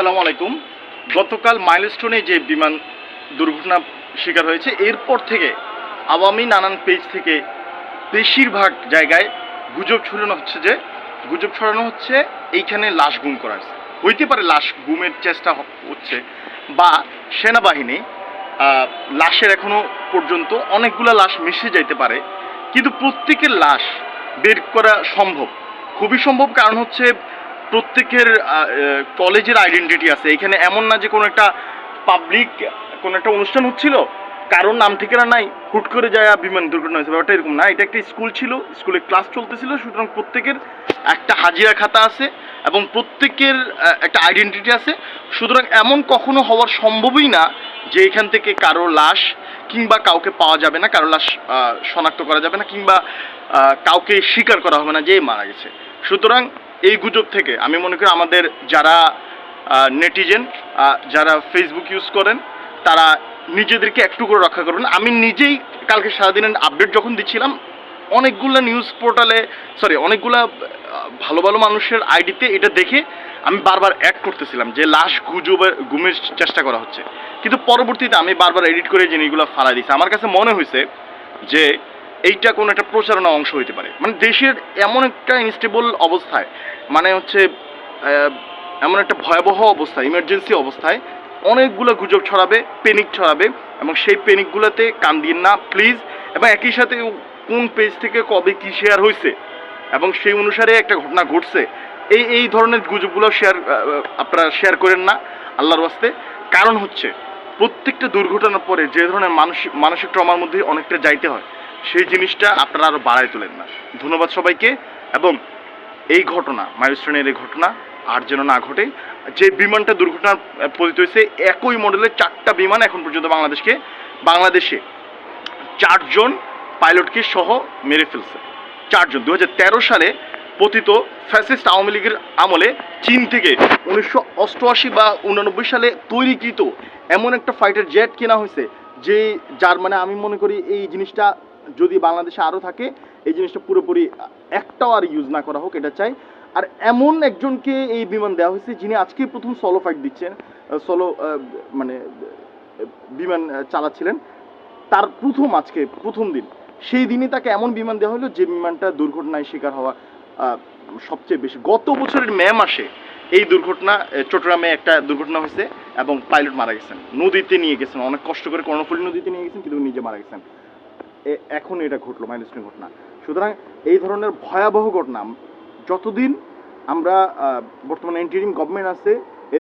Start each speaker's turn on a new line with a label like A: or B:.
A: আসসালামু আলাইকুম। গতকাল মাইলস্টোনে যে বিমান দুর্ঘটনা শিকার হয়েছে, এরপর থেকে আওয়ামী নানান পেজ থেকে বেশিরভাগ জায়গায় গুজব ছড়ানো হচ্ছে যে, গুজব ছড়ানো হচ্ছে এইখানে লাশ গুম করা হয়েছে হইতে পারে লাশ গুমের চেষ্টা হচ্ছে বা সেনাবাহিনী লাশের এখনও পর্যন্ত অনেকগুলো লাশ মিশে যাইতে পারে, কিন্তু প্রত্যেকের লাশ বের করা সম্ভব। খুবই সম্ভব কারণ হচ্ছে প্রত্যেকের কলেজের আইডেন্টিটি আছে। এখানে এমন না যে কোনো একটা পাবলিক কোনো একটা অনুষ্ঠান হচ্ছিল, কারোর নাম ঠিকানা নাই, হুট করে যায় বিমান দুর্ঘটনা হয়েছে। ব্যাপারটা এরকম না। এটা একটা স্কুল ছিল স্কুলে ক্লাস চলতেছিল, সুতরাং প্রত্যেকের একটা হাজিরা খাতা আছে এবং প্রত্যেকের একটা আইডেন্টিটি আছে। সুতরাং এমন কখনো হওয়ার সম্ভবই না যে এখান থেকে কারও লাশ কিংবা কাউকে পাওয়া যাবে না, কারও লাশ শনাক্ত করা যাবে না, কিংবা কাউকে স্বীকার করা হবে না যে মারা গেছে। সুতরাং এই গুজব থেকে। আমি মনে করি আমাদের যারা নেটিজেন যারা ফেসবুক ইউজ করেন, তারা নিজেদেরকে একটু করে রক্ষা করবেন। আমি নিজেই কালকে সারাদিনের আপডেট যখন দিচ্ছিলাম, অনেকগুলো নিউজ পোর্টালে সরি অনেকগুলা ভালো ভালো মানুষের আইডিতে এটা দেখে আমি বারবার অ্যাড করতেছিলাম যে লাশ গুজবের গুমের চেষ্টা করা হচ্ছে। কিন্তু পরবর্তীতে আমি বারবার এডিট করে জিনিসগুলো ফালাই দিচ্ছি আমার কাছে মনে হয়েছে যে এইটা কোনো একটা প্রচারণা অংশ হইতে পারে। মানে দেশের এমন একটা ইনস্টেবল অবস্থায় মানে হচ্ছে এমন একটা ভয়াবহ অবস্থা ইমার্জেন্সি অবস্থায় অনেকগুলো গুজব ছড়াবে পেনিক ছড়াবে এবং সেই পেনিকগুলোতে কান দিন না প্লিজ এবং একই সাথে কোন পেজ থেকে কবে কি শেয়ার হয়েছে এবং সেই অনুসারে একটা ঘটনা ঘটছে। এই এই ধরনের গুজবগুলো শেয়ার আপনারা শেয়ার করেন না, আল্লাহর ওয়াস্তে। কারণ হচ্ছে, প্রত্যেকটা দুর্ঘটনার পরে যে ধরনের মানসিক মানসিক ট্রমার মধ্যে অনেকটা যাইতে হয়। সেই জিনিসটা আপনারা আরও বাড়াই তোলেন না। ধন্যবাদ সবাইকে এবং এই ঘটনা, মাইলস্টোনের এই ঘটনা আর যেন না ঘটে, যে বিমানটা দুর্ঘটনা পতিত হয়েছে, একই মডেলের চারটা বিমান এখন পর্যন্ত বাংলাদেশকে, বাংলাদেশে চারজন পাইলটকে সহ মেরে ফেলছে। চারজন দু হাজার তেরো সালে পতিত ফ্যাসিস্ট আওয়ামী লীগের আমলে চীন থেকে উনিশশো অষ্টআশি বা উনানব্বই সালে তৈরিকৃত এমন একটা ফাইটার জেট কেনা হয়েছে, যে যার মানে আমি মনে করি এই জিনিসটা যদি বাংলাদেশে আরও থাকে, এই জিনিসটা পুরোপুরি একটাও আর ইউজ না করা হোক, এটা চাই। আর এমন একজনকে এই বিমান দেওয়া হয়েছে যিনি আজকে প্রথম সলো ফাইট দিচ্ছেন সলো মানে বিমান চালাচ্ছিলেন। তার প্রথম আজকে, প্রথম দিন। সেই দিনই তাকে এমন বিমান দেওয়া হলো যে বিমানটা দুর্ঘটনায় শিকার হওয়া সবচেয়ে বেশি। গত বছরের মে মাসে এই দুর্ঘটনা চট্টগ্রামে একটা দুর্ঘটনা হয়েছে এবং পাইলট মারা গেছেন। নদীতে নিয়ে গেছেন। অনেক কষ্ট করে কর্ণফুলী নদীতে নিয়ে গেছেন, কিন্তু নিজে মারা গেছেন। এখন এটা ঘটলো মাইলস্টোন ঘটনা। সুতরাং এই ধরনের ভয়াবহ ঘটনা, যতদিন আমরা বর্তমানে ইন্টারিম গভর্নমেন্ট আছে